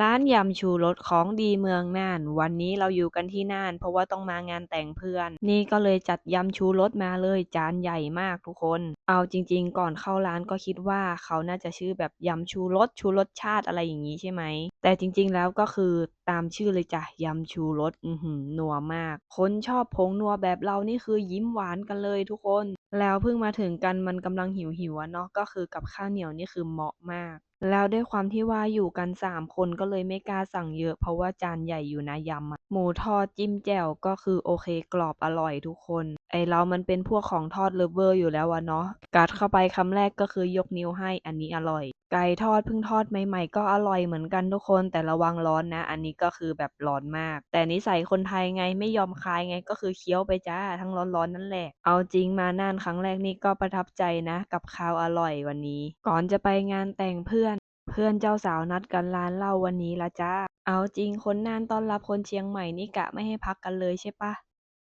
ร้านยำชูรสของดีเมืองน่าน วันนี้เราอยู่กันที่น่าน เพราะว่าต้องมางานแต่งเพื่อน นี่ก็เลยจัดยำชูรสมาเลยจานใหญ่มากทุกคน เอาจริง ๆ ก่อนเข้าร้านก็คิดว่าเขาน่าจะชื่อแบบยำชูรสชูรสชาติอะไรอย่างนี้ใช่ไหม แต่จริง ๆ แล้วก็คือ ตามชื่อเลยจ้ะยำชูรสอือหือนัวมาก คนชอบผงนัวแบบเรานี่คือยิ้มหวานกันเลยทุกคน แล้วเพิ่งมาถึงกันมันกำลังหิวหิวเนาะก็คือกับข้าวเหนียวนี่คือเหมาะมาก แล้วด้วยความที่ว่าอยู่กัน3คนก็เลยไม่กล้าสั่งเยอะ เพราะว่าจานใหญ่อยู่นะยำหมูทอดจิ้มแจ่วก็คือโอเคกรอบอร่อยทุกคนไอเรามันเป็นพวกของทอดเลเวอร์อยู่แล้วอะเนาะกัดเข้าไปคำแรกก็คือยกนิ้วให้อันนี้อร่อย ไก่ทอดเพิ่งทอดใหม่ๆ ก็อร่อยเหมือนกันทุกคน แต่ระวังร้อนนะ อันนี้ก็คือแบบร้อนมาก แต่นิสัยคนไทยไงไม่ยอมคายไงก็คือเคี้ยวไปจ้าทั้งร้อนๆนั่นแหละ เอาจริงมาน่านครั้งแรกนี่ก็ประทับใจนะ กับข้าวอร่อยวันนี้ ก่อนจะไปงานแต่งเพื่อน เพื่อนเจ้าสาวนัดกันร้านเหล้าวันนี้ละจ้าเอาจริงคนน่านต้อนรับคนเชียงใหม่นี่กะไม่ให้พักกันเลยใช่ปะ